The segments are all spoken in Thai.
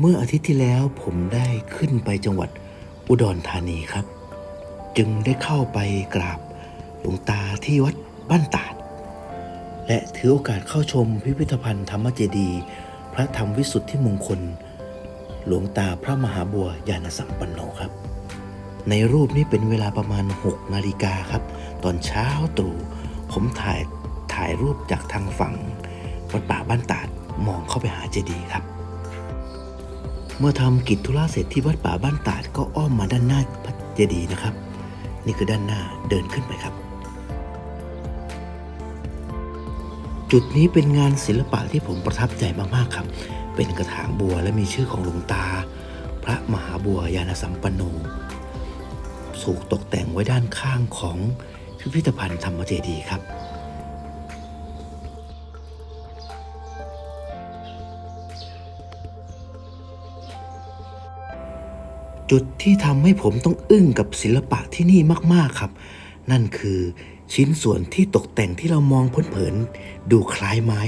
เมื่ออาทิตย์ที่แล้วผมได้ขึ้นไปจังหวัดอุดรธานีครับ จึงได้เข้าไปกราบหลวงตาที่วัดบ้านตาด และถือโอกาสเข้าชมพิพิธภัณฑ์ธรรมเจดีย์พระธรรมวิสุทธิมงคล หลวงตาพระมหาบัวยานสัมปันโนครับ ในรูปนี้เป็นเวลาประมาณ 6 นาฬิกาครับ ตอนเช้าตรู่ผมถ่ายถ่ายรูปจากทางฝั่งวัดป่าบ้านตาดมองเข้าไปหาเจดีย์ครับ เมื่อทำกิจธุระเสร็จที่วัดป่าบ้านตาดก็อ้อมมาด้านหน้าพระเจดีย์นะครับ นี่คือด้านหน้าเดินขึ้นไปครับ จุดนี้เป็นงานศิลปะที่ผมประทับใจมากๆครับ เป็นกระถางบัวและมีชื่อของหลวงตา พระมหาบัวยานสัมปันโนสูกตกแต่งไว้ด้านข้างของพิพิธภัณฑ์ธรรมเจดีย์ครับ จุดที่ทำให้ผมต้องอึ้งกับศิลปะที่นี่มากๆครับ นั่นคือชิ้นส่วนที่ตกแต่งที่เรามองเผินๆดูคล้ายไม้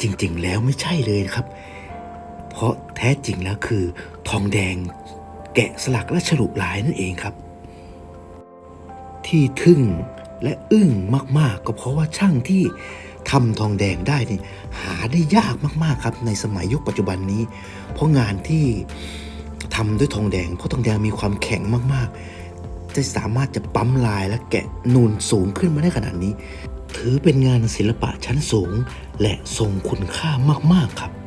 จริงๆ แล้วไม่ใช่เลยครับ เพราะแท้จริงแล้วคือ ทองแดงแกะสลักและฉลุลายนั่นเองครับ ที่ทึ่งและอึ้งมากๆ ก็เพราะว่าช่างที่ทำทองแดงได้นี่หาได้ยากมากๆครับในสมัยยุคปัจจุบันนี้ เพราะงานที่ ทำด้วยทองแดง เพราะทองแดงมีความแข็งมากๆ จะสามารถจะปั๊มลายและแกะนูนสูงขึ้นมาได้ขนาดนี้ ถือเป็นงานศิลปะชั้นสูง และทรงคุณค่ามากๆครับ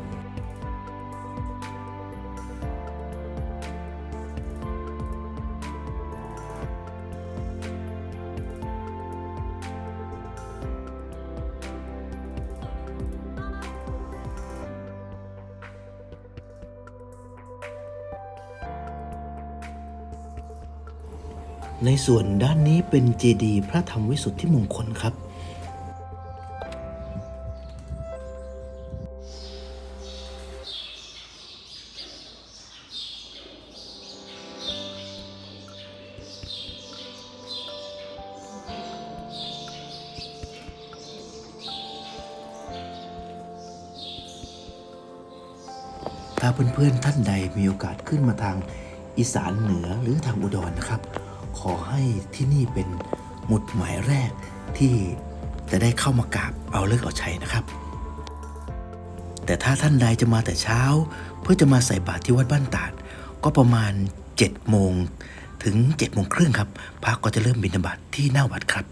ในส่วนด้านนี้เป็นเจดีย์พระธรรมวิสุทธิมงคลครับ ถ้าเพื่อนๆท่านใดมีโอกาสขึ้นมาทางอีสานเหนือหรือทางอุดรนะครับ ขอให้ที่นี่เป็นหมุดหมายแรกที่จะได้เข้ามากราบเอาเลิกเอาชัยนะครับ แต่ถ้าท่านใดจะมาแต่เช้า เพื่อจะมาใส่บาตรที่วัดบ้านตาด ก็ประมาณ7โมงถึง7โมงครึ่งครับพระก็จะเริ่มบิณฑบาตที่หน้าวัดครับ